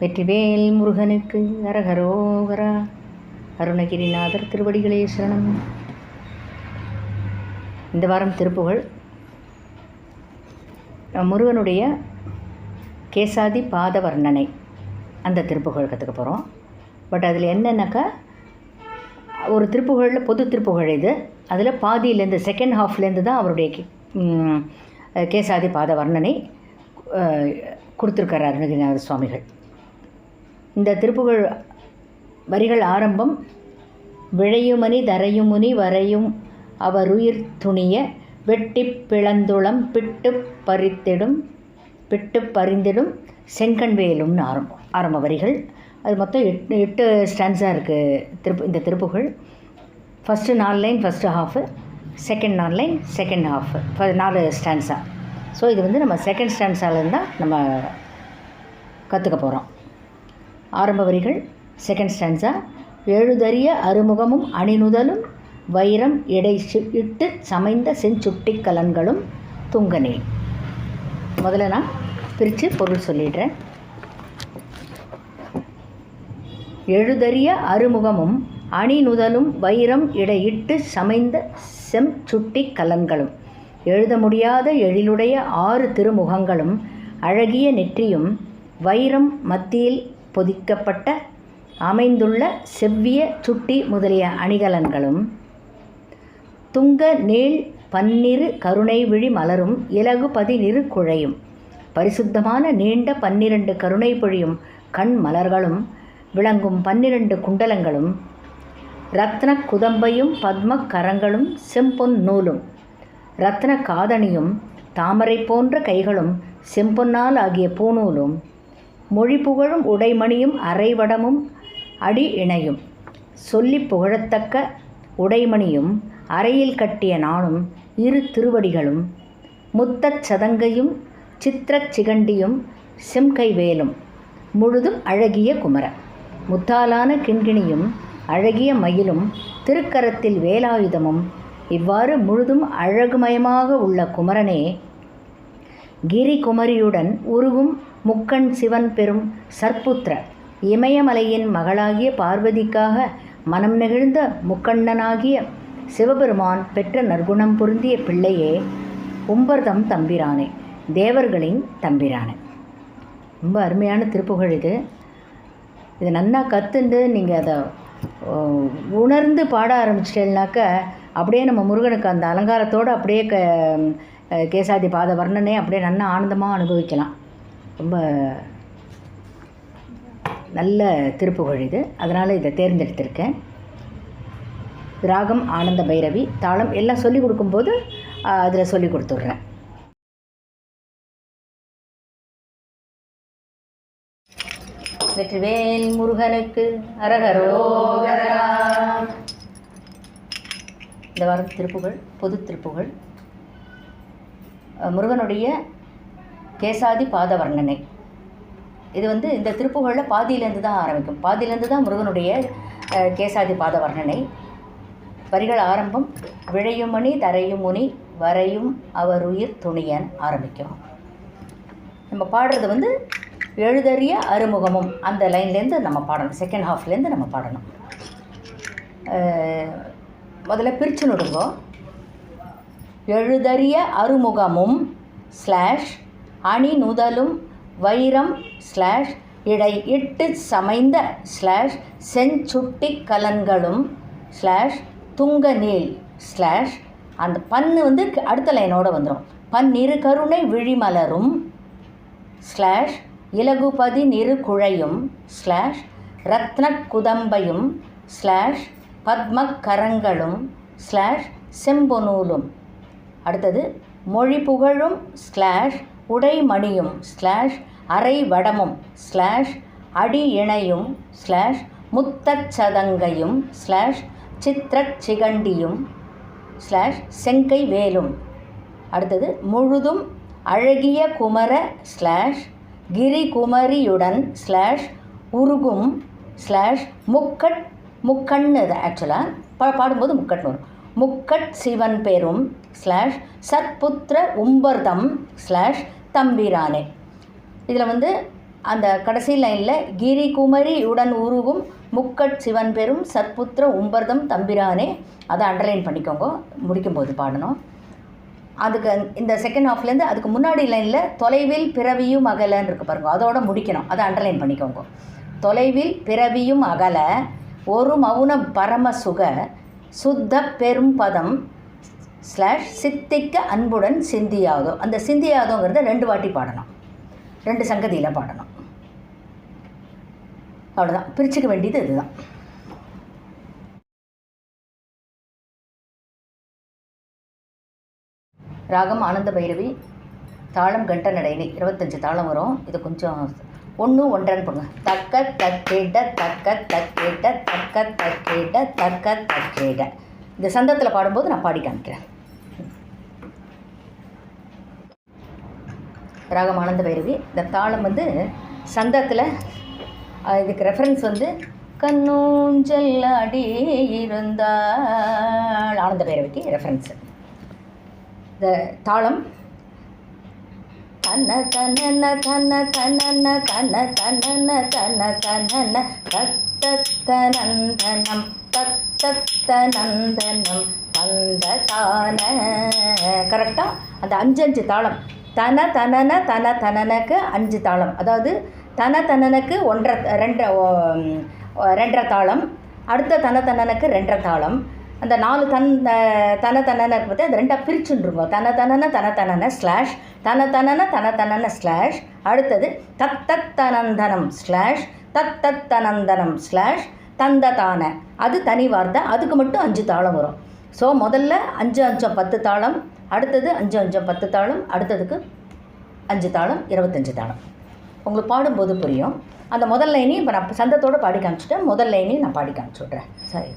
வெற்றிவேல் முருகனுக்கு அரகரோகரா அருணகிரிநாதர் திருவடிகளே சரணம். இந்த வாரம் திருப்புகழ். முருகனுடைய கேசாதி பாத வர்ணனை அந்த திருப்புகழ் கற்றுக்க போகிறோம் பட் அதில் என்னென்னாக்கா ஒரு திருப்புகழில் பொது திருப்புகழ் இது. அதில் பாதியிலேருந்து செகண்ட் ஹாஃப்லேருந்து தான் அவருடைய கேசாதி பாத வர்ணனை கொடுத்துருக்கார் கொடுத்துருக்காரு அருணகிரிநாத சுவாமிகள். இந்த திருப்புகழ் வரிகள் ஆரம்பம் விழையுமணி தரையுமுனி வரையும் அவருயிர் துணிய வெட்டி பிளந்துளம் பிட்டு பறித்திடும் பிட்டு பறிந்திடும் செங்கண் வேலும்னு ஆரம்பம் ஆரம்ப வரிகள். அது மொத்தம் எட்டு எட்டு ஸ்டான்ஸாக இருக்குது திருப்பு இந்த திருப்புகழ். ஃபஸ்ட்டு நாலு லைன் ஃபஸ்ட்டு ஹாஃபு செகண்ட் நாலு லைன் செகண்ட் ஹாஃபு நாலு ஸ்டான்ஸாக ஸோ இது வந்து நம்ம செகண்ட் ஸ்டான்ஸாலேருந்து தான் நம்ம கற்றுக்க போகிறோம் ஆரம்ப வரிகள். செகண்ட் ஸ்டான்ஸா எழுதறிய அறுமுகமும் அணிநுதலும் வைரம் இடை இட்டு சமைந்த செஞ்சுட்டி கலன்களும் துங்கனே. முதல்ல நான் பிரித்து பொருள் சொல்லிடுறேன். எழுதறிய அறுமுகமும் அணிநுதலும் வைரம் இடையிட்டு சமைந்த செம் சுட்டி கலன்களும் எழுத முடியாத எழிலுடைய ஆறு திருமுகங்களும் அழகிய நெற்றியும் வைரம் மத்தியில் பொதிக்கப்பட்ட அமைந்துள்ள செவ்விய சுட்டி முதலிய அணிகலன்களும் துங்க நீள் பன்னிரு கருணை விழி மலரும் இலகு பதினிரு குழையும் பரிசுத்தமான நீண்ட பன்னிரண்டு கருணை பொழியும் கண் மலர்களும் விளங்கும் பன்னிரண்டு குண்டலங்களும் ரத்ன குதம்பையும் பத்ம கரங்களும் செம்பொன் நூலும் ரத்ன காதணியும் தாமரை போன்ற கைகளும் செம்பொன்னால் ஆகிய பூநூலும் மொழி புகழும் உடைமணியும் அரைவடமும் அடி இணையும். சொல்லி புகழத்தக்க உடைமணியும் அறையில் கட்டிய நாணும் இரு திருவடிகளும் முத்தச் சதங்கையும் சித்திரச் சிகண்டியும் செம்கை வேலும் முழுதும் அழகிய குமர. முத்தாலான கிண்கிணியும் அழகிய மயிலும் திருக்கரத்தில் வேலாயுதமும் இவ்வாறு முழுதும் அழகுமயமாக உள்ள குமரனே கிரி குமரியுடன் உருவும் முக்கண் சிவன் பெறும் சற்புத்திர. இமயமலையின் மகளாகிய பார்வதிக்காக மனம் நெகிழ்ந்த முக்கண்ணனாகிய சிவபெருமான் பெற்ற நற்குணம் பொருந்திய பிள்ளையே உம்பர்தம் தம்பிரானே தேவர்களின் தம்பிரானே. ரொம்ப அருமையான திருப்புகழ் இது. இது நன்னா கற்றுண்டு நீங்கள் அதை உணர்ந்து பாட ஆரம்பிச்சிட்டேன்னாக்க அப்படியே நம்ம முருகனுக்கு அந்த அலங்காரத்தோடு அப்படியே க கேசாதி பாத வர்ணனை அப்படியே நல்லா ஆனந்தமாக அனுபவிக்கலாம். ரொம்ப நல்ல திருப்புகழ் இது. அதனால் இதை தேர்ந்தெடுத்திருக்கேன். ராகம் ஆனந்த பைரவி தாளம் எல்லாம் சொல்லி கொடுக்கும்போது அதில் சொல்லி கொடுத்துட்றேன். வெற்றிவேல் முருகனுக்கு அரகரோகரா இந்த வாரம் திருப்புகழ் பொது திருப்புகழ். முருகனுடைய கேசாதி பாத வர்ணனை இது வந்து இந்த திருப்புகழில் பாதியிலேருந்து தான் ஆரம்பிக்கும். பாதியிலேருந்து தான் முருகனுடைய கேசாதி பாத வர்ணனை வரிகள் ஆரம்பம் விழையுமணி தரையும் முனி வரையும் அவருயிர் துணியன் ஆரம்பிக்கும். நம்ம பாடுறது வந்து எழுதறிய அறுமுகமும் அந்த லைன்லேருந்து நம்ம பாடணும். செகண்ட் ஹாஃப்லேருந்து நம்ம பாடணும். முதல்ல பிரித்து நடுங்கோ எழுதறிய அறுமுகமும் ஸ்லாஷ் அணி நுதலும் வைரம் ஸ்லாஷ் இடை இட்டு சமைந்த ஸ்லாஷ் செஞ்சுட்டி கலன்களும் ஸ்லாஷ் துங்க நீல் ஸ்லாஷ் அந்த பன்னு வந்து க- அடுத்த லைனோடு வந்துடும் பன்னிரு கருணை விழிமலரும் ஸ்லாஷ் இலகுபதி நிறு குழையும் ஸ்லாஷ் ரத்ன குதம்பையும் ஸ்லாஷ் பத்ம கரங்களும் ஸ்லாஷ் செம்பொனூலும் அடுத்தது மொழி புகழும் ஸ்லாஷ் உடைமணியும் ஸ்லாஷ் அரை வடமும் ஸ்லாஷ் அடி இணையும் ஸ்லாஷ் முத்தச்சதங்கையும் ஸ்லாஷ் சித்திரச் சிகண்டியும் ஸ்லாஷ் செங்கை வேலும் அடுத்தது முழுதும் அழகிய குமர ஸ்லாஷ் கிரி குமரியுடன் ஸ்லாஷ் உருகும் ஸ்லாஷ் முக்கட் முக்கண்ணு இது ஆக்சுவலாக பா பாடும்போது முக்கட்னு வரும். முக்கட் சிவன் பெரும் ஸ்லாஷ் சத்புத்திர உம்பர்தம் ஸ்லாஷ் தம்பிரானே. இதில் வந்து அந்த கடைசி லைனில் கிரி குமரி உடன் உருகும் முக்கட் சிவன் பெரும் சத்புத்திர உம்பர்தம் தம்பிரானே. அதை அண்டர்லைன் பண்ணிக்கோங்க. முடிக்கும்போது பாடணும். அதுக்கு இந்த செகண்ட் ஹாஃப்லேருந்து அதுக்கு முன்னாடி லைனில் தொலைவில் பிறவியும் அகலன்னு இருக்கு பாருங்க. அதோட முடிக்கணும். அதை அண்டர்லைன் பண்ணிக்கோங்க. தொலைவில் பிறவியும் அகல ஒரு மௌன பரம சுக சுத்த பெரும் பதம் ஸ்லாஷ் சித்திக்க அன்புடன் சிந்தியாதோ அந்த சிந்தியாதோங்கிறத ரெண்டு வாட்டி பாடணும். ரெண்டு சங்கதியில் பாடணும். அவ்வளோதான் பிரிச்சுக்க வேண்டியது இதுதான். ராகம் ஆனந்த பைரவி தாளம் கண்ட நடைனி இருபத்தஞ்சு தாளம் வரும். இது கொஞ்சம் ஒன்று ஒன்றரை போடுங்க. தக்க தக்கேட தக்க தக்கேட தக்க தக்கேட தக்க தக்கேட. இந்த சந்தத்தில் பாடும்போது நான் பாடி காமிக்கிறேன். ராகம் ஆனந்த பைரவி. இந்த தாளம் வந்து சந்தத்தில் இதுக்கு ரெஃபரன்ஸ் வந்து கண்ணூஞ்சல் அடி இருந்தாள் ஆனந்த பைரவிக்கு ரெஃபரன்ஸு இந்த தாளம் தன தனன தன தனன தன தனன தன தனன தத்தத்தனந்தனம் தத்தத்தனந்தனம் தந்த தான. கரெக்டாக அந்த அஞ்சு அஞ்சு தாளம். தன தனன தன தனனக்கு அஞ்சு தாளம். அதாவது தன தனனுக்கு ஒன்றரை ரெண்டரை ரெண்டரை தாளம். அடுத்த தன தனனுக்கு ரெண்டரை தாளம். அந்த நாலு தன் தன தனனை பற்றி அது ரெண்டாக பிரிச்சுருங்க தன தனன தன தனன ஸ்லாஷ் தன தனன தன தனன ஸ்லாஷ் அடுத்தது தத் தத் தனந்தனம் ஸ்லாஷ் தத் தத் தனந்தனம் ஸ்லாஷ் தந்த தான. அது தனி வார்த்தை. அதுக்கு மட்டும் அஞ்சு தாளம் வரும். ஸோ முதல்ல அஞ்சு அஞ்சம் பத்து தாளம் அடுத்தது அஞ்சு அஞ்சம் பத்து தாளம் அடுத்ததுக்கு அஞ்சு தாளம் இருபத்தஞ்சு தாளம். உங்களுக்கு பாடும்போது புரியும். அந்த முதல் லைனையும் இப்போ நான் சந்தத்தோடு பாடி காமிச்சிட்டேன். முதல் லைனையும் நான் பாடி காமிச்சு விட்றேன் சரி.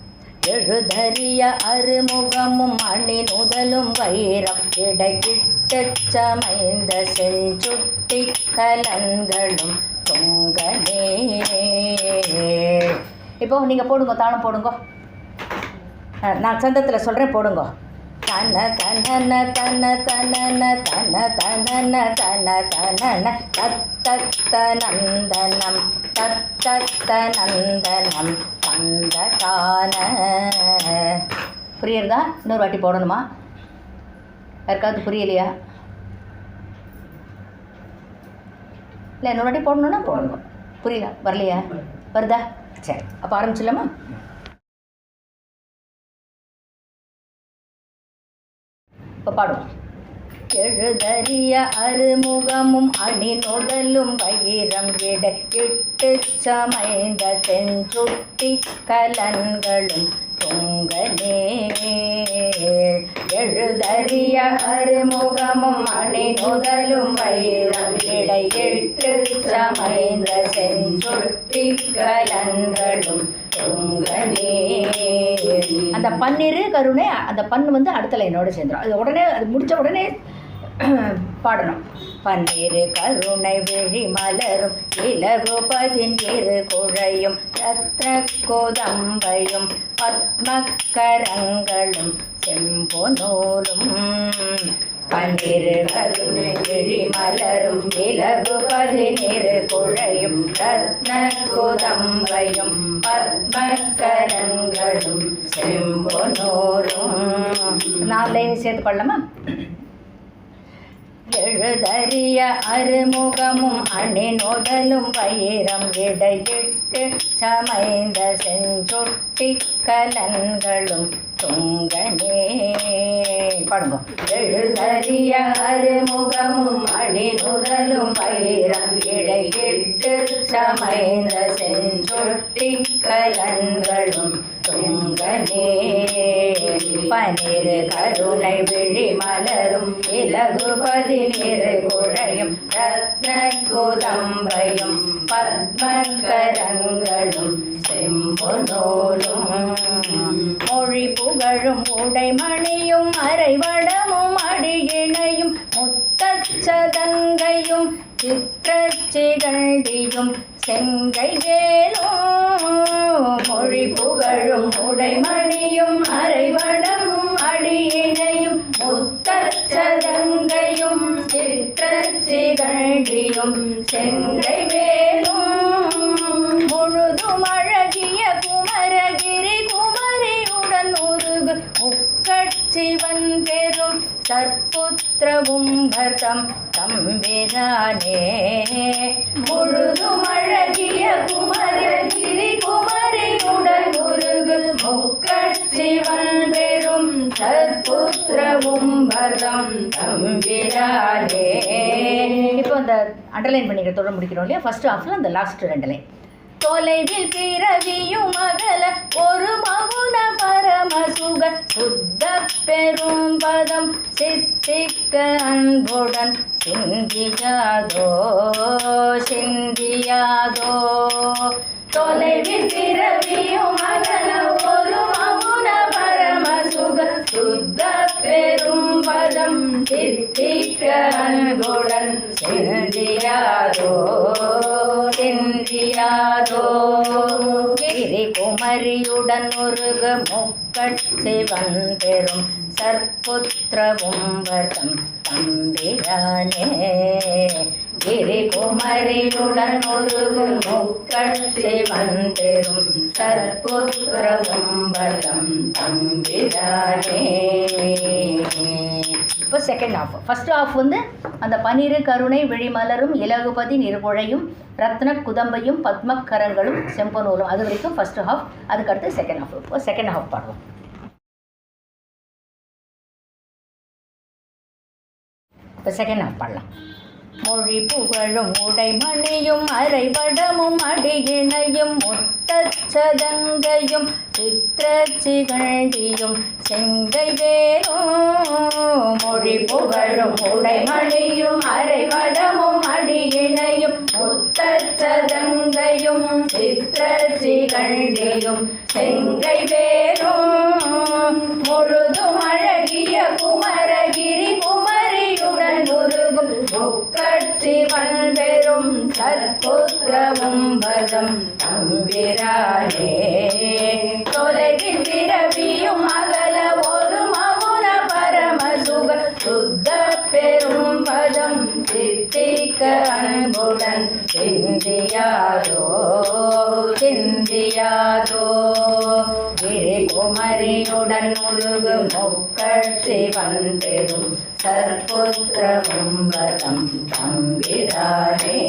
எழுதறிய அருமுகமும் அணி முதலும் வைரம் கிடைக்கிட்ட சமைந்த செஞ்சுட்டி கலன்களும் தொங்கனே. இப்போ நீங்கள் போடுங்க தாளம் போடுங்க. நான் சந்தத்தில் சொல்கிறேன் போடுங்க. தன தன தன தன தன தன தன நந்தனம் தச்சத்தன் நந்தனம் தந்த தான புரியுறதா இன்னொரு வாட்டி போடணுமா? யாருக்காவது புரியலையா? இல்லை இன்னொரு வாட்டி போடணுன்னா போடணும் புரியல வரலையா? வருதா? சரி அப்போ ஆரம்பிச்சிடலாமா? இப்போ பாடும் எழுதறிய அருமுகமும் அணிநுடலும் வைரம் இட இட்டு சமைந்த செஞ்சுட்டி கலன்களும் தொங்கனே எழுதறிய அருமுகமும் அணிநுதலும் வைரம் இடை இட்டு சமைந்த செஞ்சுட்டி கலன்களும் அந்த பன்னிரு கருணை அந்த பண்ணு வந்து அடுத்த லைனோட சேர்ந்துடும் அது உடனே அது முடிச்ச உடனே பாடணும். பன்னிரு கருணை விழி மலரும் இலகுபதின் இரு குழையும் ரத்ன கோதம்பையும் பத்மக்கரங்களும் செம்பொனூலும் பன்னிரு கருணை விழி மலரும் இலகுபதின் இரு குழையும் ரத்ன கோதம்பையும் பத்மக்கரங்களும் செம்பொனூரும். நாலு லைன் சேர்த்து கொள்ளலாமா எழுதறிய அருமுகமும் அணிநுடலும் வைரம் இடையிட்டு சமைந்த செஞ்சுட்டி கலன்களும் துங்கனே. பாடுங்க. எழுதறிய அருமுகமும் அணிநுடலும் வைரம் இடையிட்டு சமைந்த செஞ்சொட்டி கலன்களும் துங்கனே. பனிரு கருணை விழி மலரும் இலகுபதி நிறு குழையும் ரத்ன கோதம்பையும் பத்மகரங்களும் செம்பொனோலும் மொழி புகழும் உடைமணியும் அரைவடமும் அடியிணையும் முத்தச்சதங்கையும் சித்திரச்சிகண்டியும் செங்கை வேலும் மொழி புகழும் உடைமணியும் அரைவடமும் அடியினையும் முத்தச்சதங்கையும் சித்திரச்சிகண்டியும் செங்கை வேலும் முழுதுமழ சிவன் பெரும் சற்புத்திரவும் பர்தம். தம்பிரானே முழுதும் அழகிய குமரகிரி குமரியுடன் முக்கள் சிவன் பெரும் சற்புத்திரவும் பர்தம். தம்பிரானே இப்போ அந்த அண்டர்லைன் பண்ணிக்கிறதோட முடிக்கிறோம் இல்லையா? ஃபர்ஸ்ட் ஹாஃபில் அந்த லாஸ்ட் ரெண்டு லைன் தொலைவில் பிறவியும் அகல ஒரு மகுன பரமசுக சுத்த பெரும் பதம் சித்திக்க அன்புடன் சிந்தியாதோ சிந்தியாதோ. தொலைவில் பிறவியும் அகல பதம் சித்திக்க அன்புடன் சிந்தியாதோ சிந்தியாதோ கிரி குமரியுடன் உருக முக்கட் சிவன் பெரும் சற்புத்திரவும் வர்த்தம் தம்பிரானே கிரி குமரியுடன் உருகு முக்கட் சிவன் பெரும் செகண்ட் ஹாஃப் ஃபர்ஸ்ட் ஹாஃப் வந்து அந்த பனிரு கருணை விழிமலரும் இலகுபதி நிர்குழையும் ரத்ன குதம்பையும் பத்மக்கரங்களும் செம்பநூலும் அது வரைக்கும் ஃபர்ஸ்ட் ஹாஃப் அதுக்கடுத்து செகண்ட் ஹாஃப் இப்போ செகண்ட் ஹாஃப் பாடுவோம் இப்போ செகண்ட் ஹாஃப் பாடலாம். மொழி புகழும் உடைமணியும் அரைபடமும் அடியிணையும் முட்டச்சதங்கையும் சித்திரச்சிகண்டியும் செங்கை வேலும் புகழும் உடைமணியும் அரைபடமும் அடியிணையும் முத்தச்சதங்கையும் சித்திரச்சிகண்டியும் செங்கை பேரும் முழுதும் அழகிய குமரகிரி குமரியுடன் முருகும் முக்கட்சிவன் பெரும் சற்புத்திரமும் பதம் தம்பிரானே. தொலைவில் பிறவியும் சித்திக்க அன்புடன் சிந்தியாதோ சிந்தியாதோ. கிரி குமரியுடன் முருகு முக்கட்சிவன் பெரும் சற்புத்திரவும் பதம் தம்பிரானே.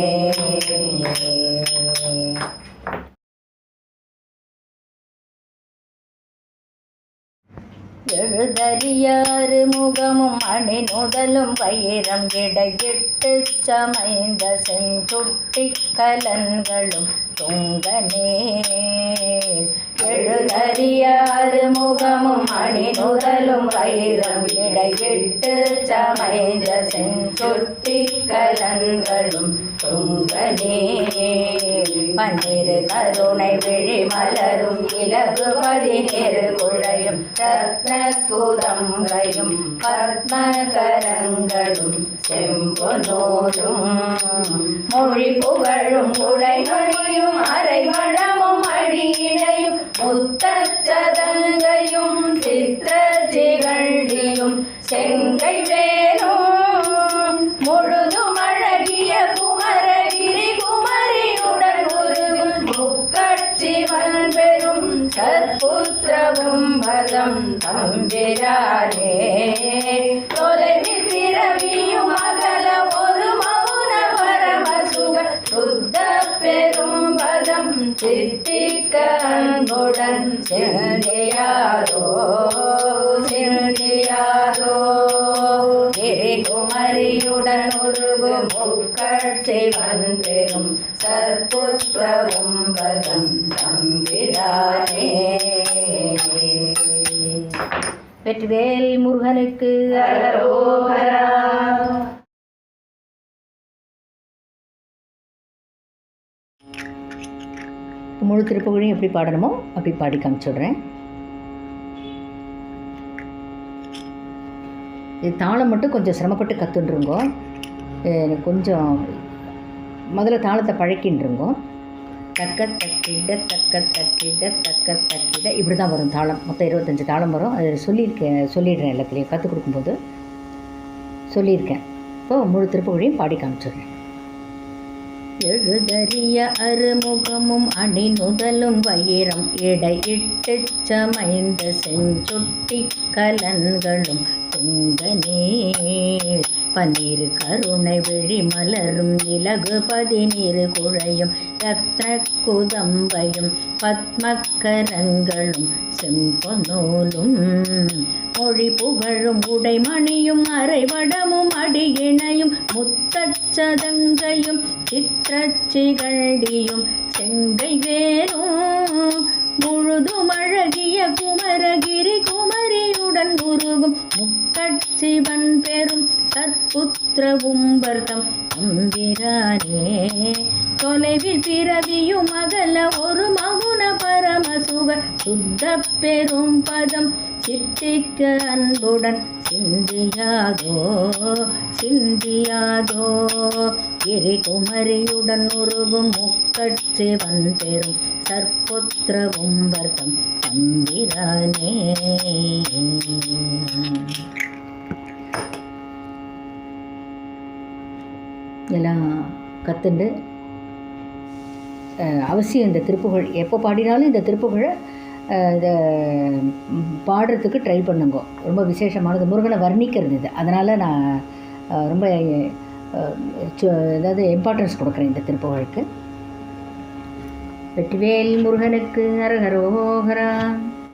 எழுதறியாறு முகமும் அணி நுதலும் வைரம் இடையிட்டு சமைந்த செஞ்சுட்டி கலன்களும். துங்கனே எழுதறியாறு முகமும் அணி நுதலும் வைரம் இடையிட்டு சமைந்த செஞ்சொட்டி கலங்களும் துங்கனே பன்னிரு கருணை விழி மலரும் இலகு பதினேறு குழையும் ரத்ன குதங்கையும் பத்மகரங்களும் செம்பொனோரும் மொழி புகழும் உடைமொழியும் அடியும் அரைமணமும் அடியினையும் முத்தச்சதங்கையும் சித்திரச்சிகண்டியும் செங்கை வேணும் முழுதும் அழகிய குமரகிரி குமரியுடன் உருகும் முக்கட்சிவன் பெரும் சற்புத்திரவும் பதம் தம்பிரானே. சித்திக்க அன்புடன் சிந்தியாதோ சிந்தியாதோ கிரிகுமரியுடன் உருகு முக்கட்சி வந்திரும் சற்புத்திரவும் பதம் தம்பிரானே வெற்றிவேல் முருகனுக்கு அரோகரா முழு திருப்புகழையும் எப்படி பாடணுமோ அப்படி பாடி காமிச்சுடுறேன். இது தாளம் மட்டும் கொஞ்சம் சிரமப்பட்டு கற்றுன்ருங்கோ எனக்கு கொஞ்சம் முதல்ல தாளத்தை பழக்கின்றுங்கோ. தக்க தக்கிட தக்க தக்கிட தக்க தக்கிட. இப்படி தான் வரும் தாளம். மொத்தம் இருபத்தஞ்சி தாளம் வரும். அது சொல்லியிருக்கேன் சொல்லிடுறேன் எல்லாத்துலேயும். கற்றுக் கொடுக்கும்போது சொல்லியிருக்கேன். இப்போ முழு திருப்புகழையும் பாடி காமிச்சிடுறேன். எழுதறிய அருமுகமும் அணிநுதலும் வயிறம் இடையிட்டுச் சமைந்த செஞ்சுட்டி கலன்களும் துங்கனே. பன்னீர் கருணை விழி மலரும் இலகு பதினீர் குழையும் ரத்ன குதம்பையும் பத்மக்கரங்களும் செம்பொனூலும் மொழி புகழும் உடைமணியும் அரைவடமும் அடியிணையும் முத்தச்சதங்கையும் சித்திரச்சிகண்டியும் செங்கை வேலும். முழுதும் அழகிய குமரகிரி குமரியுடன் உருகும் முக்கட்சிவன் பெரும் சற்புத்திரவும் வர்க்கம் அம்பிரானே. தொலைவில் பிறவியும் அகல ஒரு மகுன பரமசுக சுத்த பெரும் பதம் சித்திக்க அன்புடன் சிந்தியாதோ சிந்தியாதோ. எரிகுமரியுடன் உருகும் முக்கட்சி வந்தெரும் சர்ப்புத்திர வர்க்கம் தம்பிரானே எல்லாம் கத்துண்டு அவசியம் இந்த திருப்புகழ். எப்போ பாடினாலும் இந்த திருப்புகழை இதை பாடுறதுக்கு ட்ரை பண்ணுங்க. ரொம்ப விசேஷமானது. முருகனை வர்ணிக்கிறது இது. அதனால் நான் ரொம்ப அதாவது இம்பார்ட்டன்ஸ் கொடுக்குறேன் இந்த திருப்புகழுக்கு. வெற்றிவேல் முருகனுக்கு அரகரோகரா